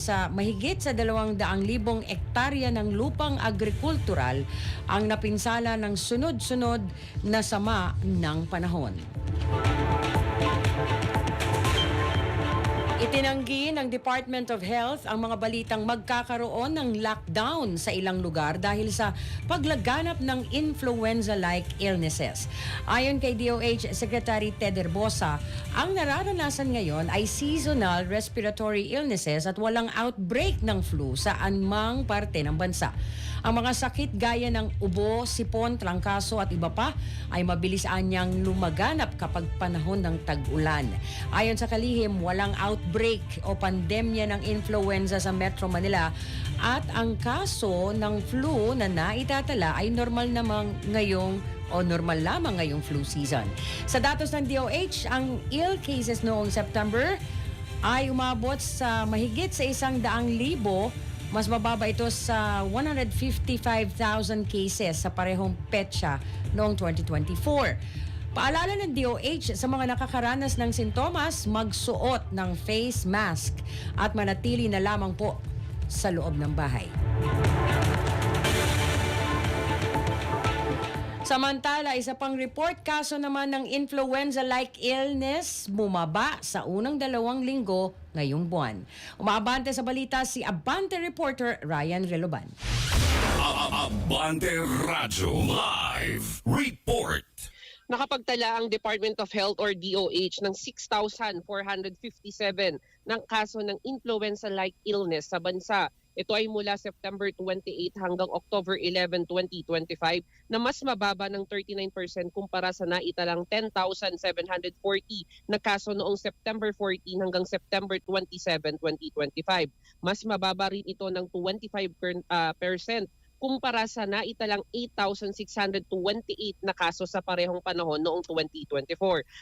sa mahigit sa dalawang daang libong ektarya ng lupang agrikultural ang napinsala ng sunod-sunod na sama ng panahon. Itinanggi ng Department of Health ang mga balitang magkakaroon ng lockdown sa ilang lugar dahil sa paglaganap ng influenza-like illnesses. Ayon kay DOH Secretary Ted Herbosa, ang nararanasan ngayon ay seasonal respiratory illnesses at walang outbreak ng flu sa anumang parte ng bansa. Ang mga sakit gaya ng ubo, sipon, trangkaso at iba pa ay mabilis anyang lumaganap kapag panahon ng tag-ulan. Ayon sa kalihim, walang outbreak o pandemya ng influenza sa Metro Manila at ang kaso ng flu na naitatala ay normal namang ngayong o normal lamang ngayong flu season. Sa datos ng DOH, ang ill cases noong September ay umabot sa mahigit sa isang daang libo mas mababa ito sa 155,000 cases sa parehong petsa noong 2024. Paalala ng DOH sa mga nakakaranas ng sintomas, magsuot ng face mask at manatili na lamang po sa loob ng bahay. Samantala, isa pang report kaso naman ng influenza-like illness bumaba sa unang dalawang linggo ngayong buwan. Umaabante sa balita si Abante reporter Ryan Reloban. Abante Radyo Live Report. Nakapagtala ang Department of Health or DOH ng 6,457 ng kaso ng influenza-like illness sa bansa. Ito ay mula September 28 hanggang October 11, 2025 na mas mababa ng 39% kumpara sa naitalang 10,740 na kaso noong September 14 hanggang September 27, 2025. Mas mababa rin ito ng 25% per- ah, kumpara sa naitalang 8,628 na kaso sa parehong panahon noong 2024.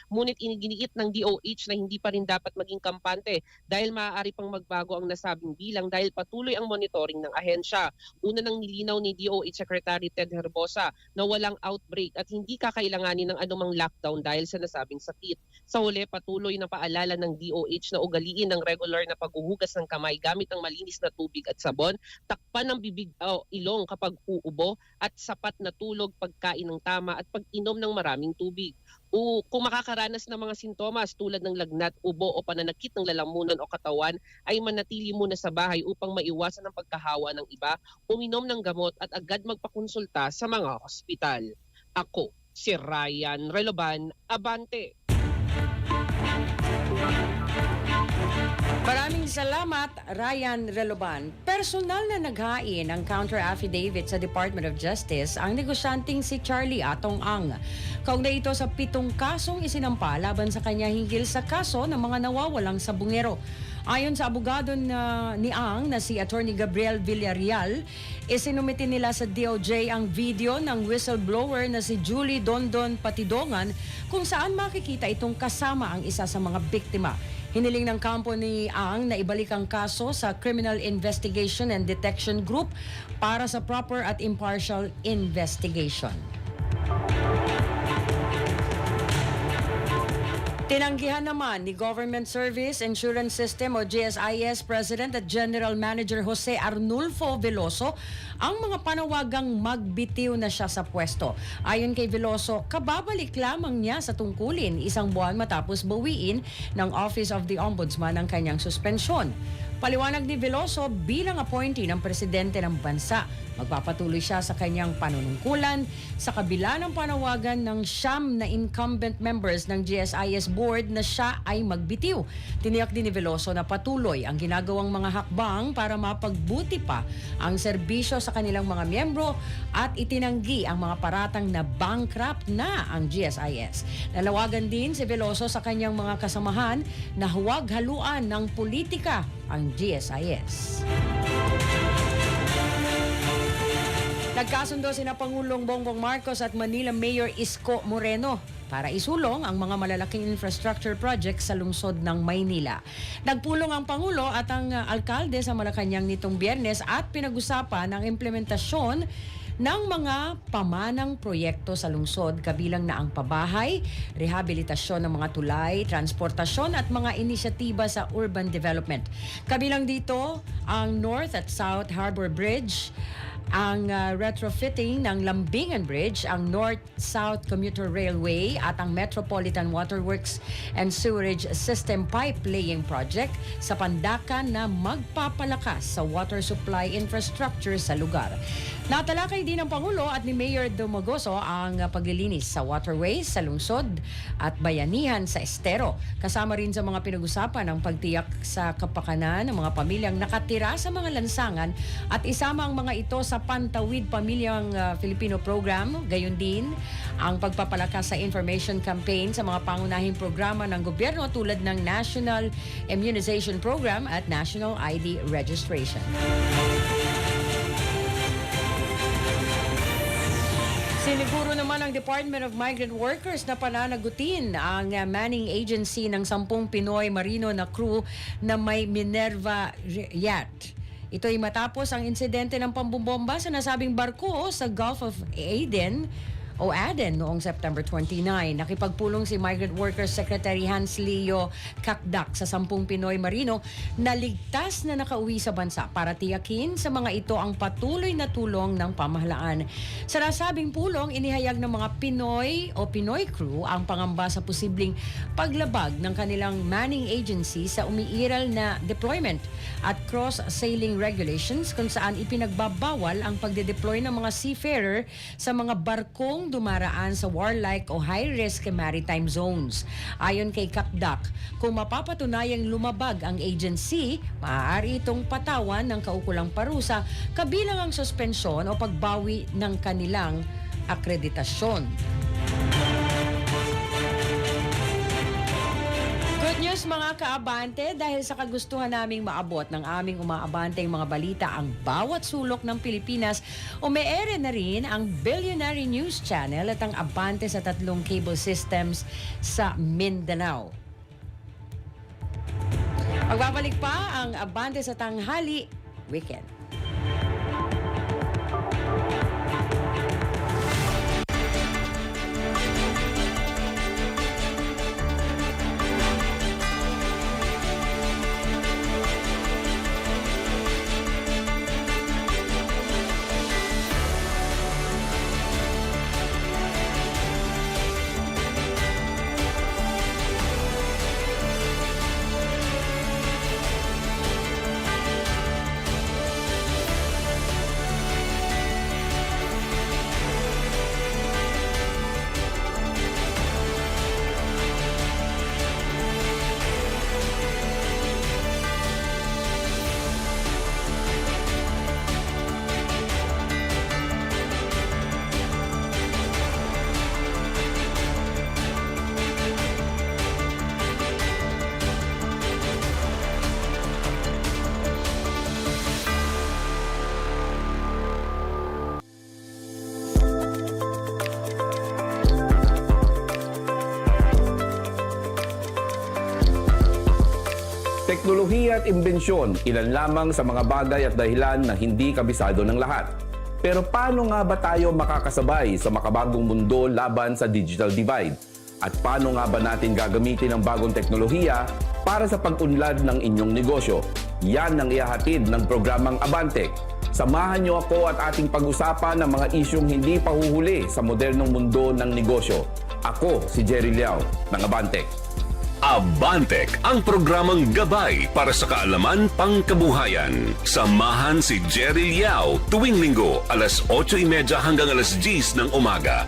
Ngunit iniginiit ng DOH na hindi pa rin dapat maging kampante dahil maaari pang magbago ang nasabing bilang dahil patuloy ang monitoring ng ahensya. Una nang nilinaw ni DOH Secretary Ted Herbosa na walang outbreak at hindi kakailanganin ng anumang lockdown dahil sa nasabing sakit. Sa huli, patuloy na paalala ng DOH na ugaliin ng regular na paghuhugas ng kamay gamit ang malinis na tubig at sabon, takpan ng bibig o ilong kapag uubo at sapat na tulog, pagkain ng tama at pag-inom ng maraming tubig. O kung makakaranas ng mga sintomas tulad ng lagnat, ubo o pananakit ng lalamunan o katawan, ay manatili muna sa bahay upang maiwasan ang pagkahawa ng iba, uminom ng gamot at agad magpakonsulta sa mga ospital. Ako, si Ryan Reloban, Abante. Maraming salamat, Ryan Reloban. Personal na naghain ng counter-affidavit sa Department of Justice ang negosyanteng si Charlie Atong Ang. Kaugnay ito sa pitong kasong isinampa laban sa kanya hinggil sa kaso ng mga nawawalang sabungero. Ayon sa abogado na, ni Ang na si Attorney Gabriel Villarreal, isinumiti nila sa DOJ ang video ng whistleblower na si Julie Dondon Patidongan kung saan makikita itong kasama ang isa sa mga biktima. Hiniling ng kampo ni Ang na ibalik ang kaso sa Criminal Investigation and Detection Group para sa proper at impartial investigation. Tinanggihan naman ni Government Service Insurance System o GSIS President at General Manager Jose Arnulfo Veloso ang mga panawagang magbitiw na siya sa pwesto. Ayon kay Veloso, kababalik lamang niya sa tungkulin isang buwan matapos bawiin ng Office of the Ombudsman ang kanyang suspensyon. Paliwanag ni Veloso bilang appointee ng presidente ng bansa. Magpapatuloy siya sa kanyang panunungkulan sa kabila ng panawagan ng siyam na incumbent members ng GSIS board na siya ay magbitiw. Tiniyak din ni Veloso na patuloy ang ginagawang mga hakbang para mapagbuti pa ang serbisyo sa kanilang mga miyembro at itinanggi ang mga paratang na bankrupt na ang GSIS. Nalawagan din si Veloso sa kanyang mga kasamahan na huwag haluan ng politika ang GSIS. Nagkasundo sina Pangulong Bongbong Marcos at Manila Mayor Isko Moreno para isulong ang mga malalaking infrastructure projects sa lungsod ng Maynila. Nagpulong ang Pangulo at ang uh, alkalde sa Malacanang nitong biyernes at pinag-usapan ang implementasyon ng mga pamanang proyekto sa lungsod kabilang na ang pabahay, rehabilitasyon ng mga tulay, transportasyon at mga inisyatiba sa urban development. Kabilang dito ang North at South Harbor Bridge, ang uh, retrofitting ng Lambingan Bridge, ang North-South Commuter Railway at ang Metropolitan Waterworks and Sewerage System Pipe Laying Project sa Pandakan na magpapalakas sa water supply infrastructure sa lugar. Natalakay din ng Pangulo at ni Mayor Dumagoso ang paglilinis sa waterways sa lungsod at bayanihan sa estero. Kasama rin sa mga pinag-usapan ang pagtiyak sa kapakanan ng mga pamilyang nakatira sa mga lansangan at isama ang mga ito sa Pantawid Pamilyang uh, Filipino Program. Gayon din ang pagpapalakas sa information campaign sa mga pangunahing programa ng gobyerno tulad ng National Immunization Program at National ID Registration. Siniguro naman ng Department of Migrant Workers na pananagutin ang uh, manning agency ng sampung Pinoy Marino na crew na may Minerva yacht. Ito ay matapos ang insidente ng pambubomba sa nasabing barko sa Gulf of Aden o Aden noong September 29. Nakipagpulong si Migrant Workers Secretary Hans Leo Kakdak sa sampung Pinoy Marino na ligtas na nakauwi sa bansa para tiyakin sa mga ito ang patuloy na tulong ng pamahalaan. Sa nasabing pulong, inihayag ng mga Pinoy o Pinoy crew ang pangamba sa posibleng paglabag ng kanilang manning agency sa umiiral na deployment at cross-sailing regulations kung saan ipinagbabawal ang pagde-deploy ng mga seafarer sa mga barkong dumaraan sa warlike o high-risk maritime zones. Ayon kay Kakdak, kung mapapatunayang lumabag ang agency, maaari itong patawan ng kaukulang parusa kabilang ang suspensyon o pagbawi ng kanilang akreditasyon. Mga kaabante dahil sa kagustuhan naming maabot ng aming umaabanteng mga balita ang bawat sulok ng Pilipinas, umeere na rin ang Billionary News Channel at ang Abante sa tatlong cable systems sa Mindanao. Magbabalik pa ang Abante sa Tanghali Weekend. Teknolohiya at imbensyon, ilan lamang sa mga bagay at dahilan na hindi kabisado ng lahat. Pero paano nga ba tayo makakasabay sa makabagong mundo laban sa digital divide? At paano nga ba natin gagamitin ang bagong teknolohiya para sa pag-unlad ng inyong negosyo? Yan ang ihahatid ng programang Abante. Samahan niyo ako at ating pag-usapan ng mga isyong hindi pahuhuli sa modernong mundo ng negosyo. Ako si Jerry Liao ng Abante. Abantec, ang programang gabay para sa kaalaman pangkabuhayan. Samahan si Jerry Liao tuwing linggo alas 8.30 hanggang alas 10 ng umaga.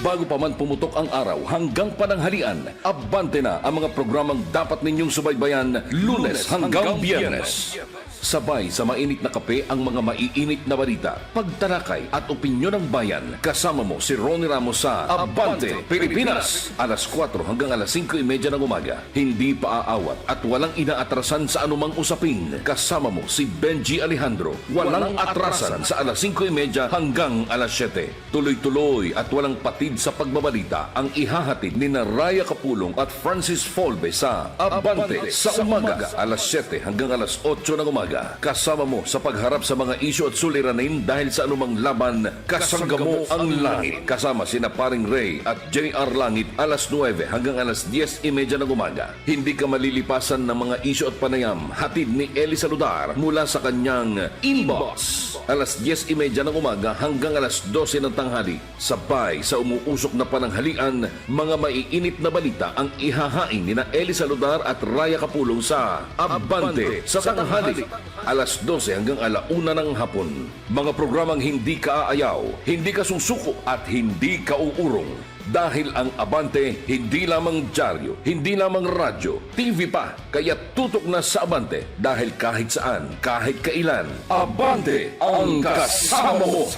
Bago pa man pumutok ang araw hanggang pananghalian, abante na ang mga programang dapat ninyong subaybayan lunes hanggang biyernes. Sabay sa mainit na kape ang mga maiinit na balita, pagtalakay at opinyon ng bayan. Kasama mo si Ronnie Ramos sa Abante, Pilipinas. Alas 4 hanggang alas 5.30 ng umaga. Hindi pa aawat at walang inaatrasan sa anumang usapin. Kasama mo si Benji Alejandro. Walang atrasan sa alas 5.30 hanggang alas 7. Tuloy-tuloy at walang patid sa pagbabalita ang ihahatid ni Raya Kapulong at Francis Folbe sa Abante sa umaga. Alas 7 hanggang alas 8 ng umaga. Kasama mo sa pagharap sa mga isyu at suliranin dahil sa anumang laban, kasangga mo ang langit. Kasama sina Paring Ray at JR Langit alas 9 hanggang alas 10.30 ng umaga. Hindi ka malilipasan ng mga isyu at panayam hatid ni Eli Saludar mula sa kanyang inbox. Alas 10.30 ng umaga hanggang alas 12 ng tanghali. Sabay sa umuusok na pananghalian, mga maiinit na balita ang ihahain ni na Eli Saludar at Raya Kapulong sa Abante sa tanghali. Alas 12 hanggang alauna ng hapon. Mga programang hindi ka aayaw, hindi ka susuko at hindi ka uurong. Dahil ang Abante hindi lamang dyaryo, hindi lamang radyo, TV pa, kaya tutok na sa Abante dahil kahit saan, kahit kailan, Abante ang kasama mo.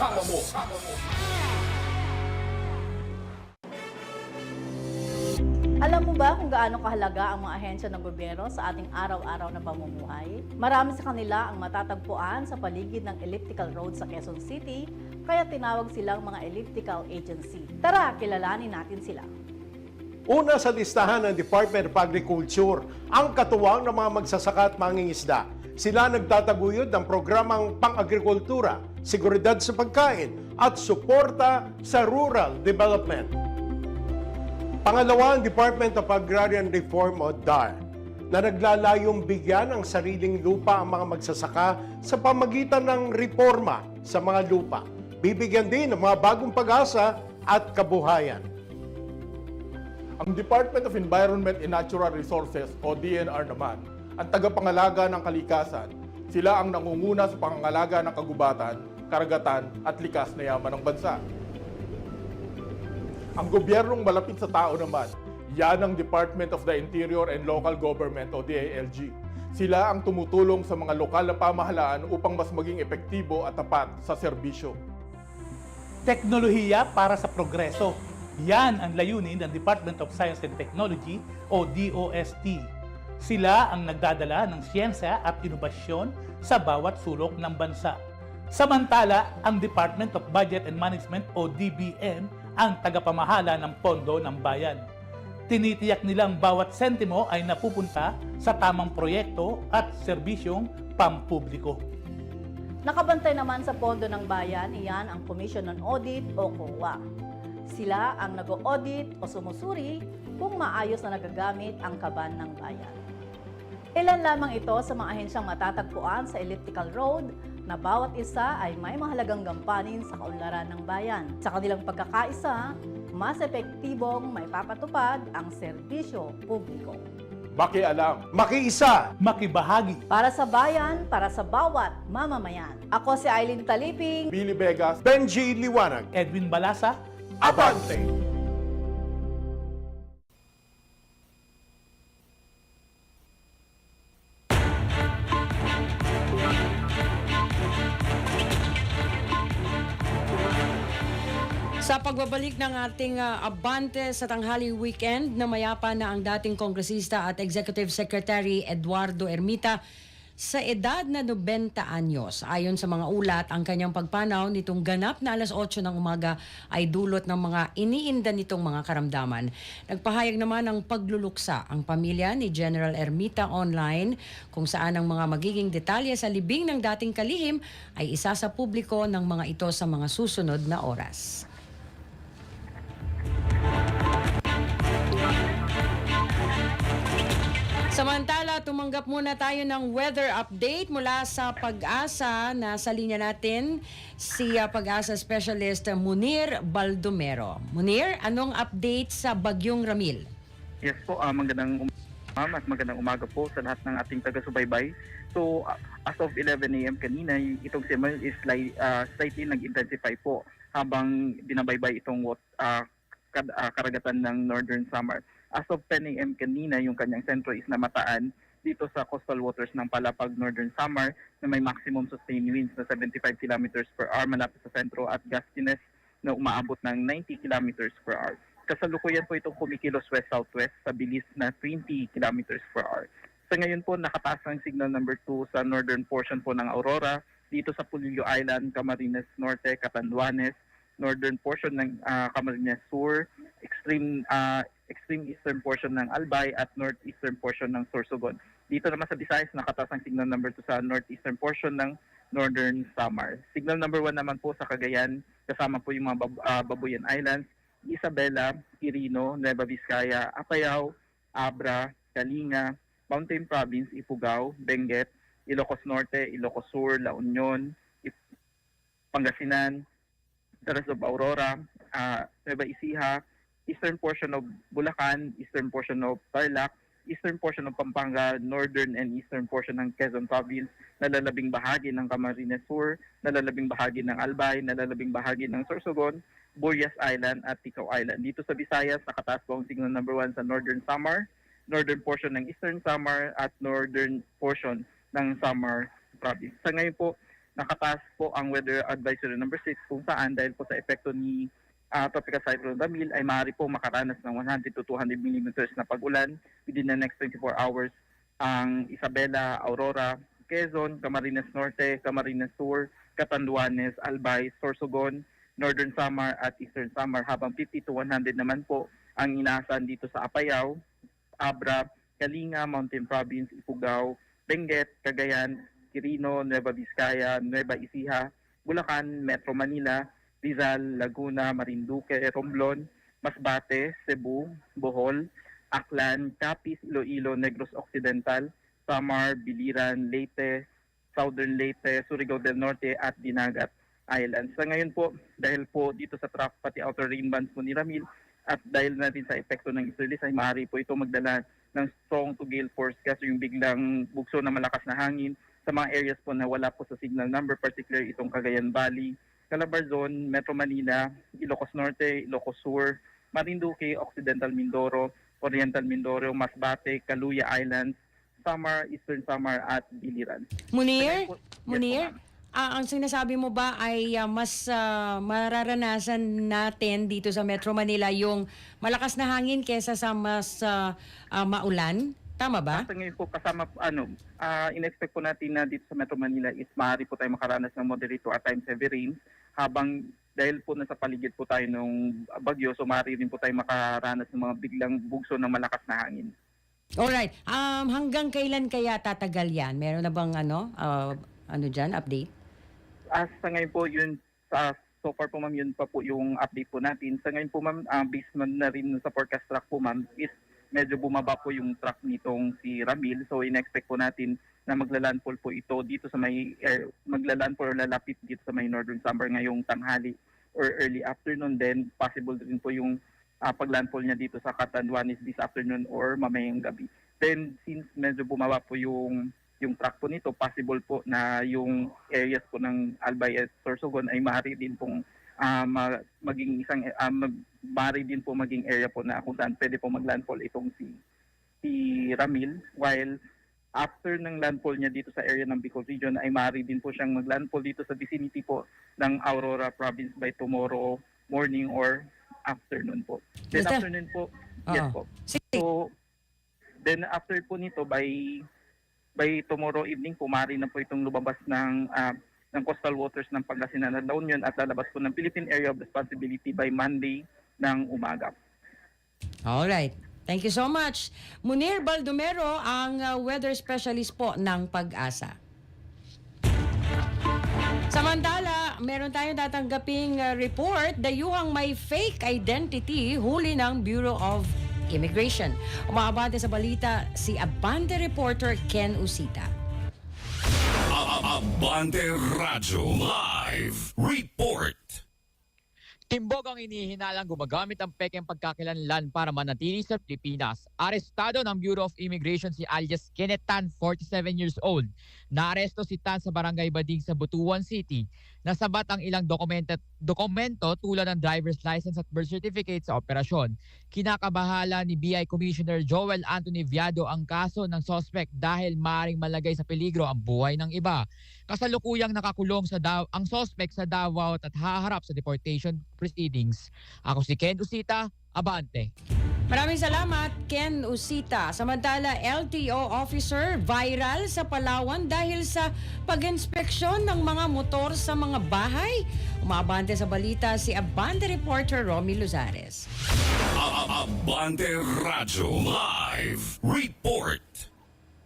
Alam mo ba kung gaano kahalaga ang mga ahensya ng gobyerno sa ating araw-araw na pamumuhay? Marami sa kanila ang matatagpuan sa paligid ng elliptical road sa Quezon City, kaya tinawag silang mga elliptical agency. Tara, kilalanin natin sila. Una sa listahan ng Department of Agriculture, ang katuwang ng mga magsasaka at mangingisda. Sila nagtataguyod ng programang pang-agrikultura, seguridad sa pagkain, at suporta sa rural development. Pangalawa, ang Department of Agrarian Reform o DAR na naglalayong bigyan ng sariling lupa ang mga magsasaka sa pamagitan ng reforma sa mga lupa. Bibigyan din ng mga bagong pag-asa at kabuhayan. Ang Department of Environment and Natural Resources o DNR naman, ang tagapangalaga ng kalikasan. Sila ang nangunguna sa pangangalaga ng kagubatan, karagatan at likas na yaman ng bansa. Ang gobyernong malapit sa tao naman, yan ang Department of the Interior and Local Government o DILG. Sila ang tumutulong sa mga lokal na pamahalaan upang mas maging epektibo at tapat sa serbisyo. Teknolohiya para sa progreso. Yan ang layunin ng Department of Science and Technology o DOST. Sila ang nagdadala ng siyensya at inobasyon sa bawat sulok ng bansa. Samantala, ang Department of Budget and Management o DBM ang tagapamahala ng pondo ng bayan. Tinitiyak nilang bawat sentimo ay napupunta sa tamang proyekto at serbisyong pampubliko. Nakabantay naman sa pondo ng bayan, iyan ang Commission on Audit o COA. Sila ang nag-audit o sumusuri kung maayos na nagagamit ang kaban ng bayan. Ilan lamang ito sa mga ahensyang matatagpuan sa elliptical road na bawat isa ay may mahalagang gampanin sa kaunlaran ng bayan. Sa kanilang pagkakaisa, mas epektibong may papatupad ang serbisyo publiko. Makialam, Makiisa! Makibahagi Para sa bayan, para sa bawat mamamayan. Ako si Eileen Taliping. Billy Vegas, Benji Liwanag, Edwin Balasa, Abante! Sa pagbabalik ng ating ah, Abante sa tanghali weekend na mayapa na ang dating kongresista at Executive Secretary Eduardo Ermita sa edad na 90 anyos. Ayon sa mga ulat, ang kanyang pagpanaw nitong ganap na alas 8 ng umaga ay dulot ng mga iniinda nitong mga karamdaman. Nagpahayag naman ng pagluluksa ang pamilya ni General Ermita online kung saan ang mga magiging detalye sa libing ng dating kalihim ay isa sa publiko ng mga ito sa mga susunod na oras. Samantala, tumanggap muna tayo ng weather update mula sa Pag-asa. Nasa linya natin si uh, Pag-asa Specialist uh, Munir Baldomero. Munir, anong update sa Bagyong Ramil? Yes po, ah, magandang um- ma'am at magandang umaga po sa lahat ng ating taga-subaybay. So, ah, as of 11 a.m. kanina, itong simul is slight, ah, slightly nag-intensify po habang binabaybay itong wat, ah, karagatan ng Northern Samar. As of 10 a.m. kanina, yung kanyang sentro is namataan dito sa coastal waters ng Palapag, Northern Samar na may maximum sustained winds na 75 kilometers per hour malapit sa sentro at gustiness na umaabot ng 90 kilometers per hour. Kasalukuyan po itong kumikilos west-southwest sa bilis na 20 kilometers per hour. Sa ngayon po, nakataas ang signal number 2 sa northern portion po ng Aurora, dito sa Pulillo Island, Camarines Norte, Catanduanes, northern portion ng ah, Camarines Sur, extreme ah, extreme eastern portion ng Albay at northeastern portion ng Sorsogon. Dito naman sa Visayas, nakataas ang signal number 2 sa northeastern portion ng Northern Samar. Signal number 1 naman po sa Cagayan, kasama po yung mga Bab- ah, Babuyan Islands, Isabela, Quirino, Nueva Vizcaya, Apayao, Abra, Kalinga, Mountain Province, Ifugao, Benguet, Ilocos Norte, Ilocos Sur, La Union, If- Taras of Aurora, ah, Nueva Ecija, eastern portion of Bulacan, eastern portion of Tarlac, eastern portion of Pampanga, northern and eastern portion ng Quezon Province, nalalabing bahagi ng Camarines Sur, nalalabing bahagi ng Albay, nalalabing bahagi ng Sorsogon, Burias Island at Ticao Island. Dito sa Visayas, nakataas po ang signal number 1 sa Northern Samar, northern portion ng Eastern Samar at northern portion ng Samar Province. Sa ngayon po, nakataas po ang weather advisory number 6 kung saan dahil po sa epekto ni ah, Tropical Cyclone Ramil ay maaari po makaranas ng 100 to 200 millimeters na pag-ulan within the next 24 hours. Ang Isabela, Aurora, Quezon, Camarines Norte, Camarines Sur, Catanduanes, Albay, Sorsogon, Northern Samar at Eastern Samar. Habang 50 to 100 naman po ang inaasahan dito sa Apayao, Abra, Kalinga, Mountain Province, Ifugao, Benguet, Cagayan, Quirino, Nueva Vizcaya, Nueva Ecija, Bulacan, Metro Manila, Rizal, Laguna, Marinduque, Romblon, Masbate, Cebu, Bohol, Aklan, Capiz, Iloilo, Negros Occidental, Samar, Biliran, Leyte, Southern Leyte, Surigao del Norte at Dinagat Islands. Sa ngayon po, dahil po dito sa trough pati outer rain bands po ni Ramil at dahil natin sa epekto ng easterlies ay maaari po ito magdala ng strong to gale force kasi yung biglang bugso na malakas na hangin sa mga areas po na wala po sa signal number, particularly itong Cagayan Valley, Calabarzon, Metro Manila, Ilocos Norte, Ilocos Sur, Marinduque, Occidental Mindoro, Oriental Mindoro, Masbate, Caluya Islands, Samar, Eastern Samar at Biliran. Munir? Po- Yes po, Munir? ma'am. Ah, ang sinasabi mo ba ay ah, mas ah, mararanasan natin dito sa Metro Manila yung malakas na hangin kesa sa mas ah, ah, maulan? Tama ba? Sa ngayon po kasama po, ano, ah, in-expect po natin na dito sa Metro Manila is maaari po tayo makaranas ng moderate to at times heavy rains habang dahil po nasa paligid po tayo ng bagyo so maaari rin po tayo makaranas ng mga biglang bugso ng malakas na hangin. Alright. Um, hanggang kailan kaya tatagal yan? Meron na bang ano, ah, ano dyan, update? As sa ngayon po yun sa so far po ma'am yun pa po yung update po natin. Sa ngayon po ma'am uh, based man na rin sa forecast track po ma'am is medyo bumaba po yung track nitong si Ramil. So in-expect po natin na maglalandfall po ito dito sa may air, maglalandfall or lalapit dito sa may northern summer ngayong tanghali or early afternoon then possible din po yung uh, paglandfall niya dito sa Catanduanes this afternoon or mamayang gabi. Then since medyo bumaba po yung yung track po nito, possible po na yung areas po ng Albay at Sorsogon ay maaari din pong ah, ma- maging isang uh, maaari din po maging area po na kung saan pwede po maglandfall itong si si Ramil while after ng landfall niya dito sa area ng Bicol region ay maaari din po siyang maglandfall dito sa vicinity po ng Aurora province by tomorrow morning or afternoon po. Then afternoon po, yes Oo. po. So, then after po nito, by by tomorrow evening, pumari na po itong lumabas ng ah, ng coastal waters ng Pangasinan at La Union at lalabas po ng Philippine Area of Responsibility by Monday ng umaga. Alright. Thank you so much. Munir Baldomero, ang ah, weather specialist po ng Pag-asa. Samantala, meron tayong tatanggaping ah, report, dayuhang may fake identity huli ng Bureau of Immigration. Umaabante sa balita si Abante reporter Ken Usita. Abante Radyo Live Report. Timbog ang inihinalang gumagamit ang pekeng pagkakilanlan para manatili sa Pilipinas. Arestado ng Bureau of Immigration si alias Kenneth Tan, 47 years old. Naaresto si Tan sa Barangay Bading sa Butuan City. Nasabat ang ilang dokumento, dokumento tulad ng driver's license at birth certificate sa operasyon. Kinakabahala ni BI Commissioner Joel Anthony Viado ang kaso ng suspect dahil maring malagay sa peligro ang buhay ng iba. Kasalukuyang nakakulong sa daw ang suspect sa Davao at haharap sa deportation proceedings. Ako si Ken Usita, Abante. Maraming salamat, Ken Usita. Samantala, LTO officer viral sa Palawan dahil sa pag-inspeksyon ng mga motor sa mga bahay. Umabante sa balita si Abante reporter Romy Luzares. Abante Radyo Live Report.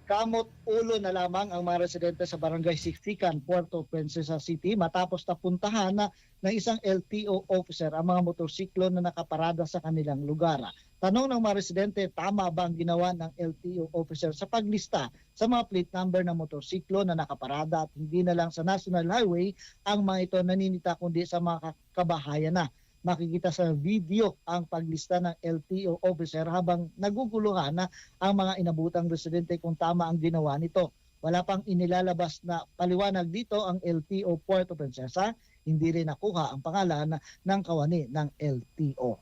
Kamot ulo na lamang ang mga residente sa Barangay Siksikan, Puerto Princesa City matapos napuntahan na ng isang LTO officer ang mga motorsiklo na nakaparada sa kanilang lugar. Tanong ng mga residente, tama ba ang ginawa ng LTO officer sa paglista sa mga plate number ng motorsiklo na nakaparada at hindi na lang sa National Highway ang mga ito naninita kundi sa mga kabahayan na makikita sa video ang paglista ng LTO officer habang naguguluhan na ang mga inabutang residente kung tama ang ginawa nito. Wala pang inilalabas na paliwanag dito ang LTO Puerto Princesa, hindi rin nakuha ang pangalan ng kawani ng LTO.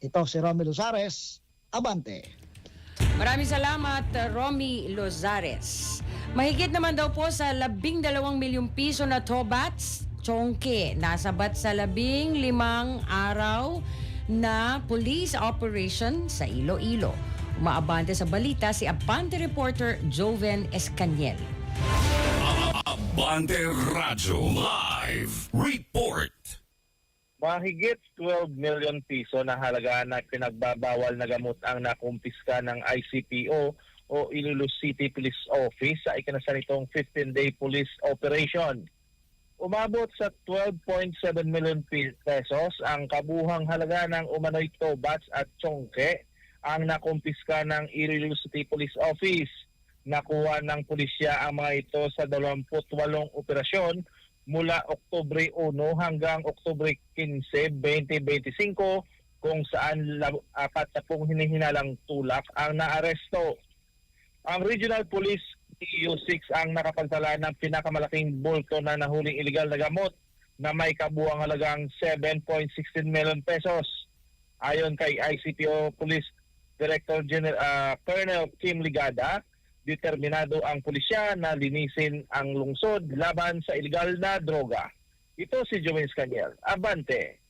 Ito si Romy Luzares, Abante. Maraming salamat, Romy Lozares. Mahigit naman daw po sa labing dalawang milyong piso na tobats, chongke, nasabat sa labing limang araw na police operation sa Iloilo. Umaabante sa balita si Abante reporter Joven Escaniel. Abante Radyo Live Report. Mahigit 12 million piso na halaga na pinagbabawal na gamot ang nakumpiska ng ICPO o Iloilo City Police Office sa ikinasa nitong 15-day police operation. Umabot sa 12.7 million pesos ang kabuhang halaga ng umano'y tobats at chongke ang nakumpiska ng Iloilo City Police Office. Nakuha ng pulisya ang mga ito sa 28 operasyon mula Oktubre 1 hanggang Oktubre 15, 2025 kung saan apat na pong hinihinalang tulak ang naaresto. Ang Regional Police EU6 ang nakapagtala ng pinakamalaking bulto na nahuling illegal na gamot na may kabuang halagang 7.16 million pesos. Ayon kay ICPO Police Director General ah, Colonel Kim Ligada, determinado ang pulisya na linisin ang lungsod laban sa illegal na droga. Ito si Joel Scaniel. Abante!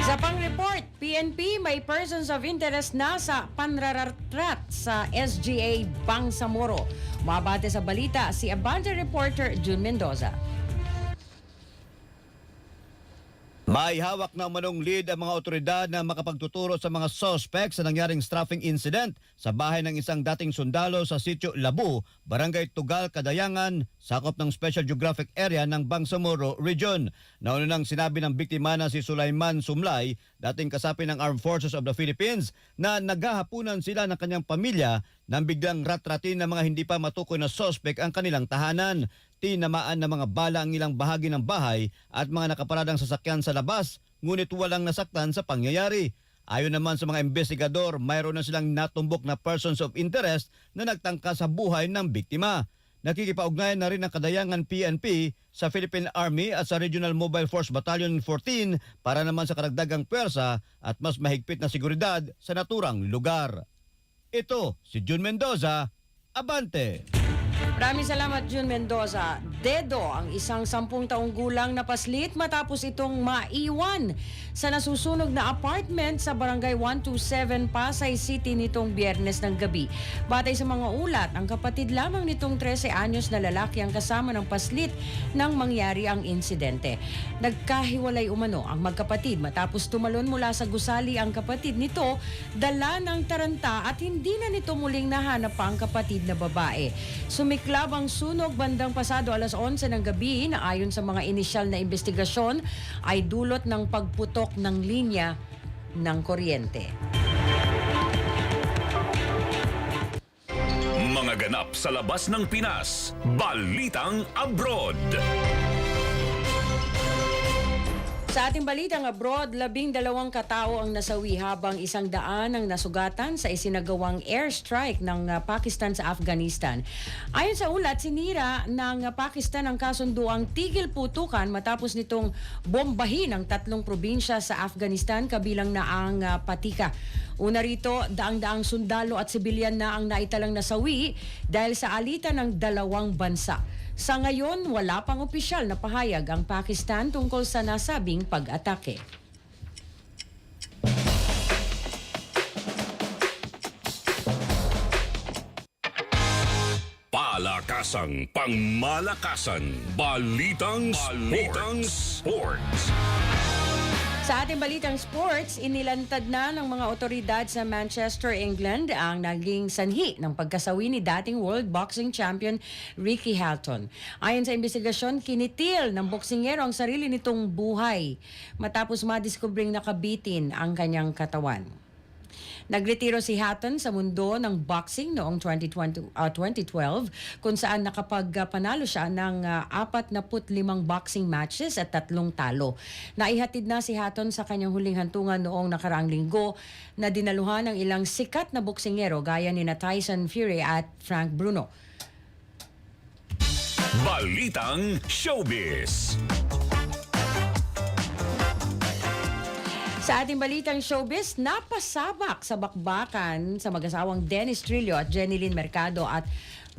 Sa pang-report, PNP may persons of interest na sa panraratrat sa SGA Bangsamoro. Umabante sa balita si Abante reporter June Mendoza. May hawak na umanong lead ang mga otoridad na makapagtuturo sa mga suspect sa nangyaring strafing incident sa bahay ng isang dating sundalo sa sitio Labu, Barangay Tugal, Kadayangan, sakop ng Special Geographic Area ng Bangsamoro Region. Nauna nang sinabi ng biktima na si Sulaiman Sumlay, dating kasapi ng Armed Forces of the Philippines, na naghahapunan sila ng kanyang pamilya nang biglang ratratin ng mga hindi pa matukoy na suspect ang kanilang tahanan tinamaan ng mga bala ang ilang bahagi ng bahay at mga nakaparadang sasakyan sa labas, ngunit walang nasaktan sa pangyayari. Ayon naman sa mga investigador, mayroon na silang natumbok na persons of interest na nagtangka sa buhay ng biktima. Nakikipag-ugnayan na rin ang kadayangan PNP sa Philippine Army at sa Regional Mobile Force Battalion 14 para naman sa karagdagang pwersa at mas mahigpit na seguridad sa naturang lugar. Ito si Jun Mendoza, Abante! Maraming salamat, June Mendoza. Dedo, ang isang sampung taong gulang na paslit matapos itong maiwan sa nasusunog na apartment sa Barangay 127, Pasay City nitong biyernes ng gabi. Batay sa mga ulat, ang kapatid lamang nitong 13 anyos na lalaki ang kasama ng paslit nang mangyari ang insidente. Nagkahiwalay umano ang magkapatid matapos tumalon mula sa gusali ang kapatid nito, dala ng taranta at hindi na nito muling nahanap pa ang kapatid na babae. Sumiklab ang sunog bandang pasado alas 11 ng gabi na ayon sa mga inisyal na investigasyon ay dulot ng pagputok ng linya ng kuryente. Mga ganap sa labas ng Pinas. Balitang Abroad. Sa ating balitang abroad, labing dalawang katao ang nasawi habang isang daan ang nasugatan sa isinagawang airstrike ng uh, Pakistan sa Afghanistan. Ayon sa ulat, sinira ng uh, Pakistan ang kasunduang tigil putukan matapos nitong bombahin ang tatlong probinsya sa Afghanistan kabilang na ang uh, Patika. Una rito, daang-daang sundalo at sibilyan na ang naitalang nasawi dahil sa alitan ng dalawang bansa. Sa ngayon, wala pang opisyal na pahayag ang Pakistan tungkol sa nasabing pag-atake. Palakasang pangmalakasan. Balitang, Balitang Sports. Sa ating balitang sports, inilantad na ng mga otoridad sa Manchester, England ang naging sanhi ng pagkasawi ni dating World Boxing Champion Ricky Hatton. Ayon sa investigasyon, kinitil ng boksingero ang sarili nitong buhay matapos madiskubring nakabitin ang kanyang katawan. Nagretiro si Hatton sa mundo ng boxing noong 2020, ah, 2012 kung saan nakapagpanalo siya ng uh, 45 boxing matches at tatlong talo. Naihatid na si Hatton sa kanyang huling hantungan noong nakaraang linggo na dinaluhan ng ilang sikat na boksingero gaya ni na Tyson Fury at Frank Bruno. Balitang Showbiz. Sa ating balitang showbiz, napasabak sa bakbakan sa mag-asawang Dennis Trillo at Jenny Lynn Mercado at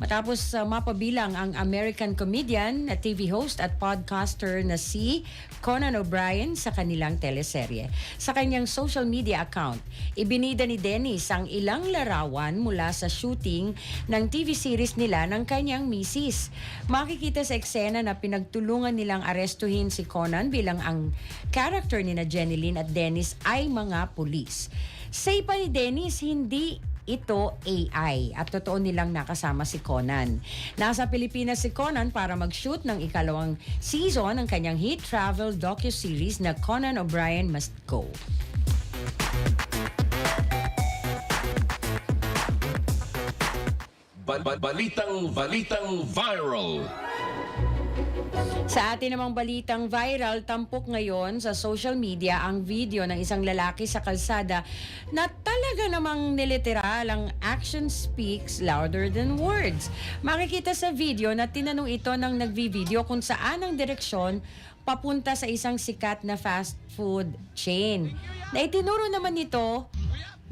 matapos uh, mapabilang ang American comedian, na TV host at podcaster na si Conan O'Brien sa kanilang teleserye. Sa kanyang social media account, ibinida ni Dennis ang ilang larawan mula sa shooting ng TV series nila ng kanyang misis. Makikita sa eksena na pinagtulungan nilang arestuhin si Conan bilang ang character ni na Jenny Lynn at Dennis ay mga pulis. Say pa ni Dennis, hindi ito AI at totoo nilang nakasama si Conan. Nasa Pilipinas si Conan para mag-shoot ng ikalawang season ng kanyang hit travel docu-series na Conan O'Brien Must Go. Ba- ba- balitang, balitang viral. Sa atin namang balitang viral, tampok ngayon sa social media ang video ng isang lalaki sa kalsada na talaga namang niliteral ang action speaks louder than words. Makikita sa video na tinanong ito ng nagvi-video kung saan ang direksyon papunta sa isang sikat na fast food chain. Na itinuro naman nito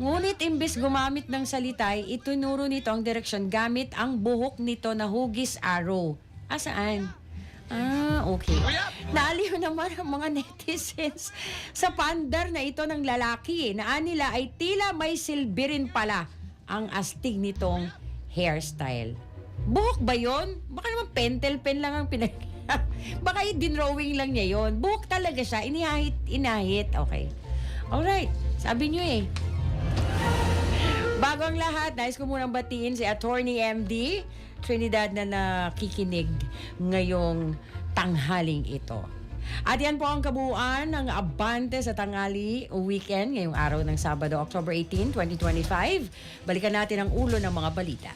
Ngunit imbes gumamit ng salitay, itunuro nito ang direksyon gamit ang buhok nito na hugis arrow. Asaan? Ah, okay. Naaliw naman ang mga netizens sa pandar na ito ng lalaki na anila ay tila may silbi rin pala ang astig nitong hairstyle. Buhok ba yon? Baka naman pentel pen lang ang pinag... Baka i-drawing lang niya yon. Buhok talaga siya. Inihahit, inahit. Okay. Alright. Sabi niyo eh. Bago ang lahat, nais ko munang batiin si Attorney MD Trinidad na nakikinig ngayong tanghaling ito. At yan po ang kabuuan ng Abante sa Tangali Weekend ngayong araw ng Sabado, October 18, 2025. Balikan natin ang ulo ng mga balita.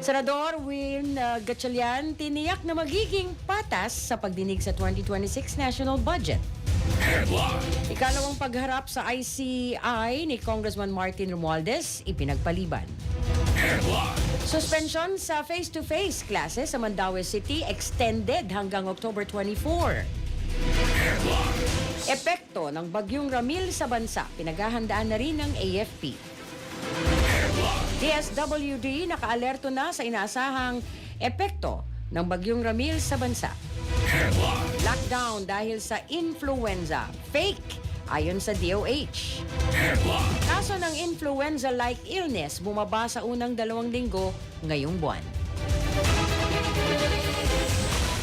Senador Win uh, Gatchalian tiniyak na magiging patas sa pagdinig sa 2026 national budget. Ikalawang pagharap sa ICI ni Congressman Martin Romualdez ipinagpaliban. Suspension sa face-to-face classes sa Mandaue City extended hanggang October 24. Epekto ng bagyong Ramil sa bansa, pinaghahandaan na rin ng AFP. DSWD nakaalerto na sa inaasahang epekto ng bagyong Ramil sa bansa. Lockdown dahil sa influenza. Fake, ayon sa DOH. Kaso ng influenza-like illness bumaba sa unang dalawang linggo ngayong buwan.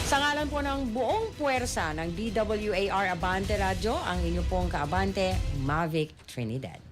Sa ngalan po ng buong puwersa ng DWAR Abante Radio, ang inyo pong kaabante, Mavic Trinidad.